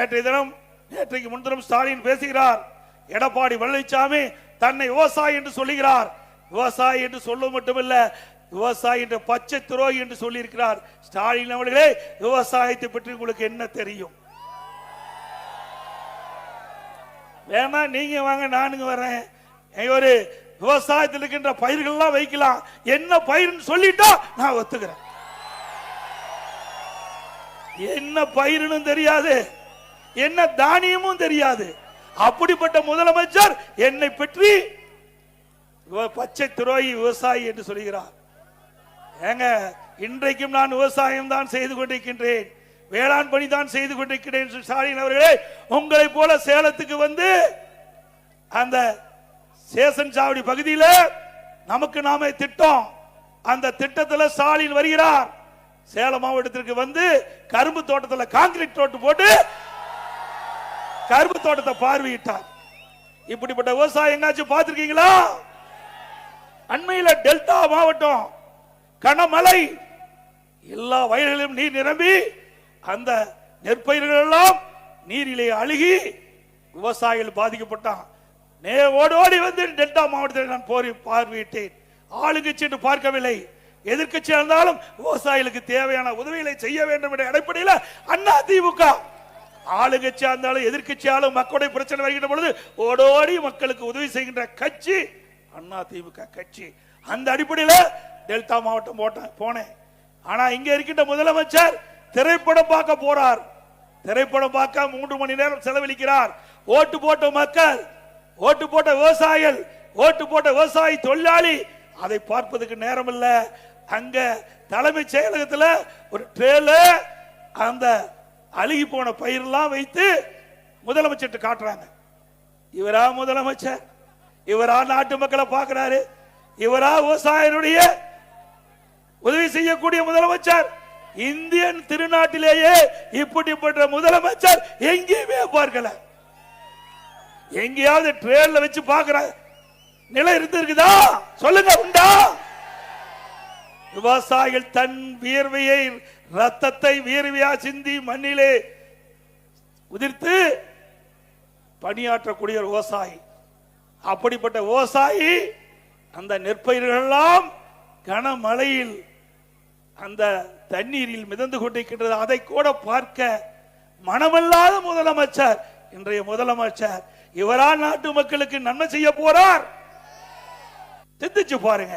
நேற்றைய தினம் நேற்றைக்கு முன்தினம் ஸ்டாலின் பேசுகிறார். எடப்பாடி பழனிசாமி தன்னை விவசாயி என்று சொல்லுகிறார். விவசாயி என்று சொல்ல மட்டுமல்ல விவசாயி என்ற பச்சை துரோகி என்று சொல்லியிருக்கிறார். ஸ்டாலின் அவர்களே விவசாயத்தை பற்றி உங்களுக்கு என்ன தெரியும்? வேணா நீங்க வாங்க நானுங்க வரேன். ஒரு விவசாயத்தில் இருக்கின்ற பயிர்கள்லாம் வைக்கலாம். என்ன பயிர்னு சொல்லிட்டா நான் ஒத்துக்கிறேன். என்ன பயிர்னு தெரியாது. என்ன தானியமும் தெரியாது. அப்படிப்பட்ட முதலமைச்சர் என்னை பற்றி பச்சை துரோகி விவசாயி என்று சொல்கிறார். ஏங்க இன்றைக்கும் நான் விவசாயம் தான் செய்து கொண்டிருக்கின்றேன். வேளாண் பணி தான் செய்து கொண்டிருக்கிறேன் ஸ்டாலின் அவர்களே உங்களை போல சேலத்துக்கு வந்து அந்த சேசன் சாவடி பகுதியில் நமக்கு நாமே திட்டம். அந்த திட்டத்தில் ஸ்டாலின் வருகிறார். சேலம் மாவட்டத்திற்கு வந்து கரும்பு தோட்டத்தில் காங்கிரீட் தோட்டு போட்டு கரும்பு தோட்டத்தை பார்வையிட்டார். இப்படிப்பட்ட விவசாயம் எங்காச்சும் பார்த்திருக்கீங்களா? அண்மையில டெல்டா மாவட்டம் கனமலை எல்லா வயல்களிலும் நீர் நிரம்பி அந்த நெற்பயிர்கள் எல்லாம் நீரிலே அழுகி விவசாயிகள் பாதிக்கப்பட்டான். நே ஓடி ஓடி வந்து டெல்டா மாவட்டத்தில் நான் போரி பார்வையிட்டேன். ஆளுங்கட்சி என்று பார்க்கவில்லை. எதிர்க்கட்சியாக இருந்தாலும் விவசாயிகளுக்கு தேவையான உதவிகளை செய்ய வேண்டும் என்ற அடிப்படையில் அண்ணா திமுக ஆளுங்கட்சியா இருந்தாலும் எதிர்க்கட்சியாலும் மக்களுடைய பிரச்சனை வருகின்ற பொழுது ஓடோடி மக்களுக்கு உதவி செய்கின்ற கட்சி அண்ணா திமுக கட்சி. அந்த அடிப்படையில் டெல்டா மாவட்டம் போட்டேன் போனேன். ஆனா இங்க இருக்கின்ற முதலமைச்சர் திரைப்படம் பார்க்க போறார். திரைப்படம் பார்க்க மூன்று மணி நேரம் செலவழிக்கிறார். ஓட்டு போட்ட மக்கள் ஓட்டு போட்ட விவசாயிகள் ஓட்டு போட்ட விவசாயி தொழிலாளி அதை பார்ப்பதற்கு நேரம் இல்லை அங்க தலைமைச் செயலகத்துல ஒரு ட்ரேல அந்த அழுகி போன பயிரெல்லாம் வைத்து முதலமைச்சர் காட்டுறாங்க. இவரா முதலமைச்சர்? இவரா நாட்டு மக்களை பார்க்கிறாரு? இவரா விவசாயினுடைய உதவி செய்யக்கூடிய முதலமைச்சர்? இந்தியன் திருநாட்டிலேயே இப்படிப்பட்ட முதலமைச்சர் எங்கேயுமே பார்க்கல. எங்கேயாவது ட்ரெயின்ல வச்சு பார்க்கிற நிலை இருந்திருக்குதா? சொல்லுங்க உண்டா? விவசாயிகள் தன் வியர்வையை ரத்தத்தை வியர்வையா சிந்தி மண்ணிலே உதிர்த்து பணியாற்றக்கூடிய விவசாயி. அப்படிப்பட்ட விவசாயி அந்த நெற்பயிர்கள் எல்லாம் கனமழையில் அந்த தண்ணீரில் மிதந்து கொண்டிருக்கின்றது. அதை கூட பார்க்க மனமில்லாத முதலமைச்சர் இன்றைய முதலமைச்சர் இவரா நாட்டு மக்களுக்கு நன்மை செய்ய போறார். சிந்திச்சு பாருங்க.